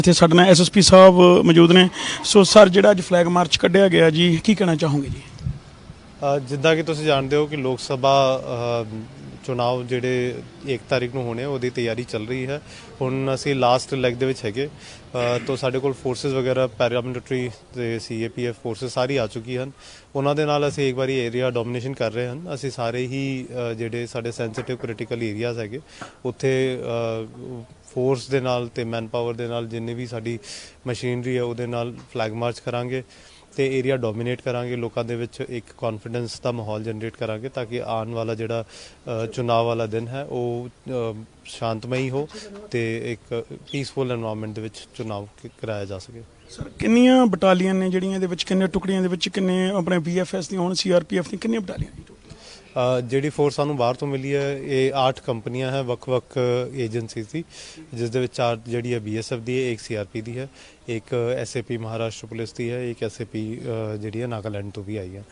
ਇੱਥੇ ਸਾਡੇ ਨਾਲ ਐਸਐਸਪੀ ਸਾਹਿਬ ਮੌਜੂਦ ਨੇ। ਸੋ ਸਰ, ਜਿਹੜਾ ਅੱਜ ਫਲੈਗ ਮਾਰਚ ਕੱਢਿਆ ਗਿਆ ਜੀ, ਕੀ ਕਹਿਣਾ ਚਾਹੋਗੇ ਜੀ? ਜਿੱਦਾਂ ਕਿ ਤੁਸੀਂ ਜਾਣਦੇ ਹੋ ਕਿ ਲੋਕ ਸਭਾ ਅ, ਜਿਹੜੇ 1 ਤਾਰੀਖ ਨੂੰ ਹੋਣੇ ਉਹਦੀ ਤਿਆਰੀ ਚੱਲ ਰਹੀ ਹੈ। ਹੁਣ ਅਸੀਂ ਲਾਸਟ ਲੈਗ ਦੇ ਵਿੱਚ ਹੈਗੇ। ਅ, ਤੋਂ ਸਾਡੇ ਕੋਲ ਫੋਰਸਸ ਵਗੈਰਾ ਪੈਰਾਮਿਲਟਰੀ ਤੇ ਸੀਏਪੀਐਫ ਫੋਰਸਸ ਸਾਰੀ ਆ ਚੁੱਕੀ ਹਨ। ਉਹਨਾਂ ਦੇ ਨਾਲ ਅਸੀਂ ਇੱਕ ਵਾਰੀ ਏਰੀਆ ਡੋਮੀਨੇਸ਼ਨ ਕਰ ਰਹੇ ਹਨ। ਅਸੀਂ ਸਾਰੇ ਹੀ ਜਿਹੜੇ ਸਾਡੇ ਸੈਂਸਿਟਿਵ ਕ੍ਰਿਟੀਕਲ ਏਰੀਆਜ਼ ਹੈਗੇ ਉੱਥੇ ਫੋਰਸ ਦੇ ਨਾਲ ਤੇ ਮੈਨ ਪਾਵਰ ਦੇ ਨਾਲ ਜਿੰਨੇ ਵੀ ਸਾਡੀ ਮਸ਼ੀਨਰੀ ਹੈ ਉਹਦੇ ਨਾਲ ਫਲੈਗ ਮਾਰਚ ਕਰਾਂਗੇ। ਤੇ ਏਰੀਆ ਡੋਮੀਨੇਟ ਕਰਾਂਗੇ ਲੋਕਾਂ ਦੇ ਵਿੱਚ ਇੱਕ ਕੌਨਫੀਡੈਂਸ ਦਾ ਮਾਹੌਲ ਜਨਰੇਟ ਕਰਾਂਗੇ ਤਾਂ ਕਿ ਆਉਣ ਵਾਲਾ ਜਿਹੜਾ ਚੁਣਾਵ ਵਾਲਾ ਦਿਨ ਹੈ ਉਹ ਸ਼ਾਂਤਮਈ ਹੋ ਤੇ ਇੱਕ ਪੀਸਫੁਲ এনवायरमेंट ਦੇ ਵਿੱਚ ਚੁਣਾਵ ਕਰਾਇਆ ਜਾ ਸਕੇ। ਸਰ ਕਿੰਨੀਆਂ ਬਟਾਲੀਆਂ ਨੇ ਜਿਹੜੀਆਂ ਇਹਦੇ ਵਿੱਚ ਕਿੰਨੇ ਟੁਕੜੀਆਂ ਦੇ ਵਿੱਚ ਕਿੰਨੇ ਆਪਣੇ ਬੀਐਫਐਸ ਦੀਆਂ ਹੁਣ ਸੀਆਰਪੀਐਫ ਦੀਆਂ ਕਿੰਨੀਆਂ ਬਟਾਲੀਆਂ ਨੇ ਜਿਹੜੀ ਫੋਰਸ ਸਾਨੂੰ ਬਾਹਰ ਤੋਂ ਮਿਲੀ ਹੈ ਇਹ 8 ਕੰਪਨੀਆਂ ਹੈ ਵੱਖ-ਵੱਖ ਏਜੰਸੀ ਦੀ ਜਿਸ ਦੇ ਵਿੱਚ ਚਾਰ ਜਿਹੜੀ ਹੈ ਬੀਐਸਐਫ ਦੀ ਹੈ ਇੱਕ ਸੀਆਰਪੀ ਦੀ ਹੈ। ਇੱਕ ਐਸਏਪੀ ਮਹਾਰਾਸ਼ਟਰ ਪੁਲਿਸ ਦੀ ਹੈ ਇੱਕ ਐਸਏਪੀ ਜਿਹੜੀ ਹੈ ਨਾਗਾਲੈਂਡ ਤੋਂ ਵੀ ਆਈ ਹੈ।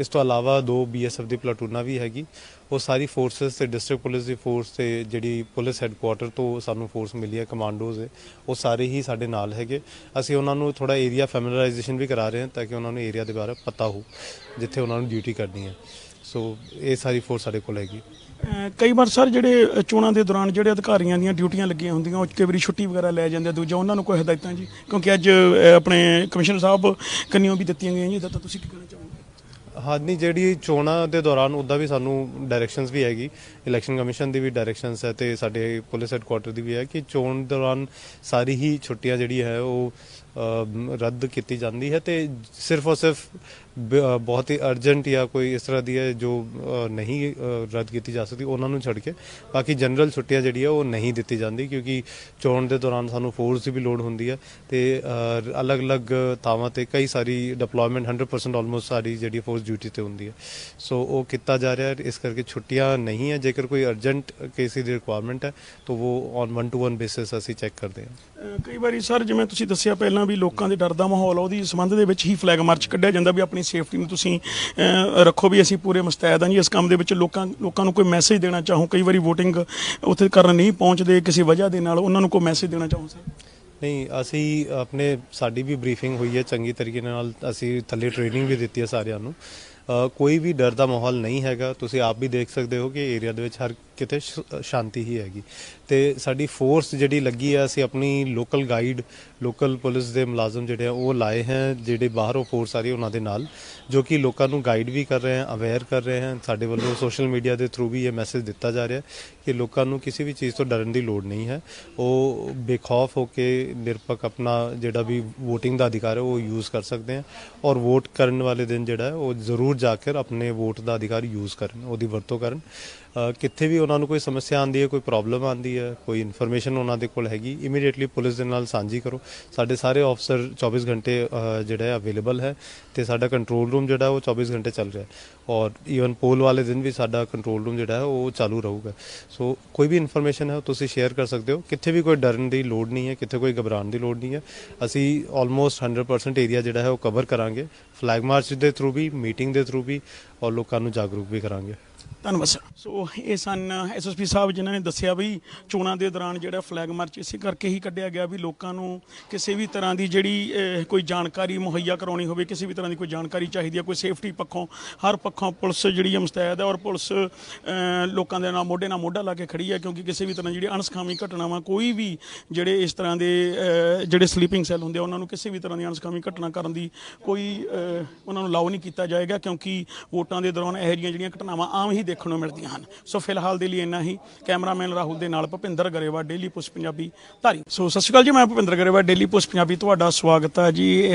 ਇਸ ਤੋਂ ਇਲਾਵਾ ਦੋ ਬੀਐਸਐਫ ਦੀ ਪਲਾਟੂਨਾਂ ਵੀ ਹੈਗੀ। ਉਹ ਸਾਰੀ ਫੋਰਸਸ ਤੇ ਡਿਸਟ੍ਰਿਕਟ ਪੁਲਿਸ ਦੀ ਫੋਰਸ ਤੇ ਜਿਹੜੀ ਪੁਲਿਸ ਹੈੱਡਕੁਆਟਰ ਤੋਂ ਸਾਨੂੰ ਫੋਰਸ ਮਿਲੀ ਹੈ ਕਮਾਂਡੋਜ਼ ਹੈ ਉਹ ਸਾਰੇ ਹੀ ਸਾਡੇ ਨਾਲ ਹੈਗੇ। ਅਸੀਂ ਉਹਨਾਂ ਨੂੰ ਥੋੜਾ ਏਰੀਆ ਫੈਮਿਲਰਾਈਜੇਸ਼ਨ ਵੀ ਕਰਾ ਰਹੇ ਹਾਂ ਤਾਂ ਕਿ ਉਹਨਾਂ ਨੂੰ ਏਰੀਆ ਦੇ ਬਾਰੇ ਪਤਾ ਹੋ ਜਿੱਥੇ ਉਹਨਾਂ ਨੂੰ ਡਿਊਟੀ ਕਰਨੀ ਹੈ। ਸੋ ਇਹ ਸਾਰੀ ਫੋਰਸ ਸਾਡੇ ਕੋਲ ਹੈਗੀ। ਕਈ ਵਾਰ ਸਰ ਜਿਹੜੇ ਚੋਣਾਂ ਦੇ ਦੌਰਾਨ ਜਿਹੜੇ ਅਧਿਕਾਰੀਆਂ ਦੀਆਂ ਡਿਊਟੀਆਂ ਲੱਗੀਆਂ ਹੁੰਦੀਆਂ ਉਹ ਕਈ ਵਾਰੀ ਛੁੱਟੀ ਵਗੈਰਾ ਲੈ ਜਾਂਦੇ ਆ, ਦੂਜਾ ਉਹਨਾਂ ਨੂੰ ਕੋਈ ਹਦਾਇਤਾਂ ਜੀ? ਕਿਉਂਕਿ ਅੱਜ ਆਪਣੇ ਕਮਿਸ਼ਨਰ ਸਾਹਿਬ ਕੰਨਿਓ ਵੀ ਦਿੱਤੀਆਂ ਗਈਆਂ ਜੀ, ਤਾਂ ਤੁਸੀਂ ਕੀ ਕਹਿਣਾ ਚਾਹੋਗੇ? ਹਾਂ ਨਹੀਂ ਜਿਹੜੀ ਚੋਣਾਂ ਦੇ ਦੌਰਾਨ ਉਹਦਾ ਵੀ ਸਾਨੂੰ ਡਾਇਰੈਕਸ਼ਨਸ ਵੀ ਹੈਗੀ। ਇਲੈਕਸ਼ਨ ਕਮਿਸ਼ਨ ਦੀ ਵੀ ਡਾਇਰੈਕਸ਼ਨਸ ਹੈ ਤੇ ਸਾਡੇ ਪੁਲਿਸ ਹੈੱਡਕੁਆਟਰ ਦੀ ਵੀ ਹੈ ਕਿ ਚੋਣ ਦੌਰਾਨ ਸਾਰੀ ਹੀ ਛੁੱਟੀਆਂ ਜਿਹੜੀ ਹੈ ਉਹ ਰੱਦ ਕੀਤੀ ਜਾਂਦੀ ਹੈ ਤੇ ਸਿਰਫ ਔਰ ਸਿਰਫ ਬਹੁਤ ਹੀ ਅਰਜੈਂਟ ਜਾਂ ਕੋਈ ਇਸ ਤਰ੍ਹਾਂ ਦੀ ਹੈ ਜੋ ਨਹੀਂ ਰੱਦ ਕੀਤੀ ਜਾ ਸਕਦੀ, ਉਹਨਾਂ ਨੂੰ ਛੱਡ ਕੇ। ਬਾਕੀ ਜਨਰਲ ਛੁੱਟੀਆਂ ਜਿਹੜੀ ਹੈ ਉਹ ਨਹੀਂ ਦਿੱਤੀ ਜਾਂਦੀ ਕਿਉਂਕਿ ਚੋਣ ਦੇ ਦੌਰਾਨ ਸਾਨੂੰ ਫੋਰਸ ਦੀ ਵੀ ਲੋੜ ਹੁੰਦੀ ਹੈ ਤੇ ਅਲੱਗ-ਅਲੱਗ ਥਾਵਾਂ ਤੇ ਕਈ ਸਾਰੀ ਡਿਪਲੋਇਮੈਂਟ 100% ਆਲਮੋਸਟ ਸਾਰੀ ਜਿਹੜੀ ਫੋਰਸ ਡਿਊਟੀ ਤੇ ਹੁੰਦੀ ਹੈ। ਸੋ ਉਹ ਕੀਤਾ ਜਾ ਰਿਹਾ ਹੈ, ਇਸ ਕਰਕੇ ਛੁੱਟੀਆਂ ਨਹੀਂ ਹੈ। ਜੇਕਰ ਕੋਈ ਅਰਜੈਂਟ ਕਿਸੇ ਦੀ ਰਿਕੁਆਇਰਮੈਂਟ ਹੈ, ਤਾਂ ਉਹ ਔਨ 1 ਟੂ 1 ਬੇਸਿਸ ਅਸੀਂ ਚੈੱਕ ਕਰਦੇ ਹਾਂ। ਕਈ ਵਾਰੀ ਸਰ, ਜਿਵੇਂ ਤੁਸੀਂ ਦੱਸਿਆ ਪਹਿਲਾਂ ਵੀ ਲੋਕਾਂ ਦੇ ਡਰ ਦਾ ਮਾਹੌਲ ਆ, ਉਹਦੀ ਸੰਬੰਧ ਦੇ ਵਿੱਚ ਹੀ ਫਲੈਗ ਮਾਰਚ ਕੱਢਿਆ ਜਾਂਦਾ ਵੀ ਆਪਣੀ ਸੇਫਟੀ ਨੂੰ ਤੁਸੀਂ ਰੱਖੋ ਵੀ ਅਸੀਂ ਪੂਰੇ ਮੁਸਤੈਦ ਹਾਂ ਜੀ। ਇਸ ਕੰਮ ਦੇ ਵਿੱਚ ਲੋਕਾਂ ਲੋਕਾਂ ਨੂੰ ਕੋਈ ਮੈਸੇਜ ਦੇਣਾ ਚਾਹੋ, ਕਈ ਵਾਰੀ VOTING ਉੱਥੇ ਕਰਨ ਨਹੀਂ ਪਹੁੰਚਦੇ ਕਿਸੇ ਵਜ੍ਹਾ ਦੇ ਨਾਲ, ਉਹਨਾਂ ਨੂੰ ਕੋਈ ਮੈਸੇਜ ਦੇਣਾ ਚਾਹੋ ਸਰ? ਨਹੀਂ, ਅਸੀਂ ਆਪਣੇ, ਸਾਡੀ ਵੀ ਬਰੀਫਿੰਗ ਹੋਈ ਹੈ, ਚੰਗੀ ਤਰੀਕੇ ਨਾਲ ਅਸੀਂ ਥੱਲੇ ਟ੍ਰੇਨਿੰਗ ਵੀ ਦਿੱਤੀ ਹੈ ਸਾਰਿਆਂ ਨੂੰ। ਕੋਈ ਵੀ ਡਰ ਦਾ ਮਾਹੌਲ ਨਹੀਂ ਹੈਗਾ। ਤੁਸੀਂ ਆਪ ਵੀ ਦੇਖ ਸਕਦੇ ਹੋ ਕਿ ਏਰੀਆ ਦੇ ਵਿੱਚ ਹਰ ਕਿਤੇ ਸ਼ਾਂਤੀ ਹੀ ਹੈਗੀ। ਤੇ ਸਾਡੀ ਫੋਰਸ ਜਿਹੜੀ ਲੱਗੀ ਹੈ ਅਸੀਂ ਆਪਣੀ ਲੋਕਲ ਗਾਈਡ ਲੋਕਲ ਪੁਲਿਸ ਦੇ ਮੁਲਾਜ਼ਮ ਜਿਹੜੇ ਆ, ਉਹ ਲਾਏ ਹੈ, ਜਿਹੜੇ ਬਾਹਰੋਂ ਫੋਰਸ ਆ ਰਹੀ ਉਹਨਾਂ ਦੇ ਨਾਲ, ਜੋ ਕਿ ਲੋਕਾਂ ਨੂੰ ਗਾਈਡ ਵੀ ਕਰ ਰਹੇ ਹਨ ਅਵੇਅਰ ਕਰ ਰਹੇ ਹਨ ਸਾਡੇ ਵੱਲੋਂ ਸੋਸ਼ਲ ਮੀਡੀਆ ਦੇ ਥਰੂ ਵੀ ਇਹ ਮੈਸੇਜ ਦਿੱਤਾ ਜਾ ਰਿਹਾ ਕਿ ਲੋਕਾਂ ਨੂੰ ਕਿਸੇ ਵੀ ਚੀਜ਼ ਤੋਂ ਡਰਨ ਦੀ ਲੋੜ ਨਹੀਂ ਹੈ। ਉਹ ਬੇਖੌਫ ਹੋ ਕੇ ਨਿਰਪੱਖ ਆਪਣਾ ਜਿਹੜਾ ਵੀ VOTING ਦਾ ਅਧਿਕਾਰ ਹੈ, ਉਹ ਯੂਜ਼ ਕਰ ਸਕਦੇ ਹਨ ਔਰ ਵੋਟ ਕਰਨ ਵਾਲੇ ਦਿਨ ਜਿਹੜਾ ਉਹ ਜ਼ਰੂਰ ਜਾ ਕੇ ਆਪਣੇ ਵੋਟ ਦਾ ਅਧਿਕਾਰ ਯੂਜ਼ ਕਰਨ, ਉਹਦੀ ਵਰਤੋਂ ਕਰਨ। ਕਿੱਥੇ ਵੀ ਉਹਨਾਂ ਨੂੰ ਕੋਈ ਸਮੱਸਿਆ ਆਂਦੀ ਹੈ, ਕੋਈ ਪ੍ਰੋਬਲਮ ਆਂਦੀ ਹੈ, ਕੋਈ ਇਨਫੋਰਮੇਸ਼ਨ ਉਹਨਾਂ ਦੇ ਕੋਲ ਹੈਗੀ ਇਮੀਡੀਏਟਲੀ ਪੁਲਿਸ ਦੇ ਨਾਲ ਸਾਂਝੀ ਕਰੋ। ਸਾਡੇ ਸਾਰੇ ਅਫਸਰ 24 ਘੰਟੇ ਜਿਹੜਾ ਹੈ ਅਵੇਲੇਬਲ ਹੈ ਤੇ ਸਾਡਾ ਕੰਟਰੋਲ ਰੂਮ ਜਿਹੜਾ ਉਹ 24 ਘੰਟੇ ਚੱਲ ਰਿਹਾ ਹੈ। ਔਰ ਈਵਨ ਪੋਲ ਵਾਲੇ ਦਿਨ ਵੀ ਸਾਡਾ ਕੰਟਰੋਲ ਰੂਮ ਜਿਹੜਾ ਹੈ ਉਹ ਚਾਲੂ ਰਹੂਗਾ। ਸੋ ਕੋਈ ਵੀ ਇਨਫੋਰਮੇਸ਼ਨ ਹੈ ਉਹ ਤੁਸੀਂ ਸ਼ੇਅਰ ਕਰ ਸਕਦੇ ਹੋ। ਕਿੱਥੇ ਵੀ ਕੋਈ ਡਰਨ ਦੀ ਲੋੜ ਨਹੀਂ ਹੈ, ਕਿੱਥੇ ਕੋਈ ਘਬਰਾਉਣ ਦੀ ਲੋੜ ਨਹੀਂ ਹੈ। ਅਸੀਂ ਆਲਮੋਸਟ 100% ਏਰੀਆ ਜਿਹੜਾ ਹੈ ਉਹ ਕਵਰ ਕਰਾਂਗੇ। ਫਲੈਗ ਮਾਰਚ ਦੇ ਥਰੂ ਵੀ ਮੀਟਿੰਗ ਦੇ ਥਰੂ ਵੀ ਔਰ ਲੋਕਾਂ ਨੂੰ ਜਾਗਰੂਕ ਵੀ ਕਰਾਂਗੇ। ਧੰਨਵਾਦ ਸਰ ਸੋ ਇਹ ਸਨ ਐਸਐਸਪੀ ਸਾਹਿਬ ਜਿਨ੍ਹਾਂ ਨੇ ਦੱਸਿਆ ਵੀ ਚੋਣਾਂ ਦੇ ਦੌਰਾਨ ਜਿਹੜਾ ਫਲੈਗ ਮਾਰਚ ਇਸੇ ਕਰਕੇ ਹੀ ਕੱਢਿਆ ਗਿਆ ਵੀ ਲੋਕਾਂ ਨੂੰ ਕਿਸੇ ਵੀ ਤਰ੍ਹਾਂ ਦੀ ਜਿਹੜੀ ਕੋਈ ਜਾਣਕਾਰੀ ਮੁਹੱਈਆ ਕਰਾਉਣੀ ਹੋਵੇ, ਕਿਸੇ ਵੀ ਤਰ੍ਹਾਂ ਦੀ ਕੋਈ ਜਾਣਕਾਰੀ ਚਾਹੀਦੀ ਹੈ ਕੋਈ ਸੇਫਟੀ ਪੱਖੋਂ, ਹਰ ਪੱਖੋਂ ਪੁਲਿਸ ਜਿਹੜੀ ਹੈ ਮੁਸਤੈਦ ਹੈ ਔਰ ਪੁਲਿਸ ਲੋਕਾਂ ਦੇ ਨਾਲ ਮੋਢੇ ਨਾਲ ਮੋਢਾ ਲਾ ਕੇ ਖੜੀ ਹੈ ਕਿਉਂਕਿ ਕਿਸੇ ਵੀ ਤਰ੍ਹਾਂ ਦੀ ਜਿਹੜੀ ਅਣਸਖਾਵੀ ਘਟਨਾਵਾਂ, ਕੋਈ ਵੀ ਜਿਹੜੇ ਇਸ ਤਰ੍ਹਾਂ ਦੇ ਜਿਹੜੇ ਸਲੀਪਿੰਗ ਸੈੱਲ ਹੁੰਦੇ ਆ, ਉਹਨਾਂ ਨੂੰ ਕਿਸੇ ਵੀ ਤਰ੍ਹਾਂ ਦੀ ਅਣਸਖਾਵੀ ਘਟਨਾ ਕਰਨ ਦੀ ਕੋਈ ਉਹਨਾਂ ਨੂੰ ਲਾਉ ਨਹੀਂ ਕੀਤਾ ਜਾਏਗਾ ਕਿਉਂਕਿ ਵੋਟਾਂ ਦੇ ਦੌਰਾਨ ਇਹੋ ਜਿਹੀਆਂ ਜਿਹੜੀਆਂ ਘਟਨਾਵਾਂ ਆਮ ਹੀ ਦੇਖਣ ਨੂੰ ਮਿਲਦੀਆਂ ਹਨ। ਸੋ ਫਿਲਹਾਲ ਦੇ ਲਈ ਇੰਨਾ ਹੀ। ਕੈਮਰਾਮੈਨ ਰਾਹੁਲ ਦੇ ਨਾਲ ਭੁਪਿੰਦਰ ਗਰੇਵਾ ਡੇਲੀ ਪੁਸ਼ ਪੰਜਾਬੀ ਧਾਰੀ। ਸੋ ਸਤਿ ਸ਼੍ਰੀ ਅਕਾਲ ਜੀ, ਮੈਂ ਭੁਪਿੰਦਰ ਗਰੇਵਾ ਡੇਲੀ ਪੁਸ਼ ਪੰਜਾਬੀ। ਤੁਹਾਡਾ ਸਵਾਗਤ ਹੈ ਜੀ।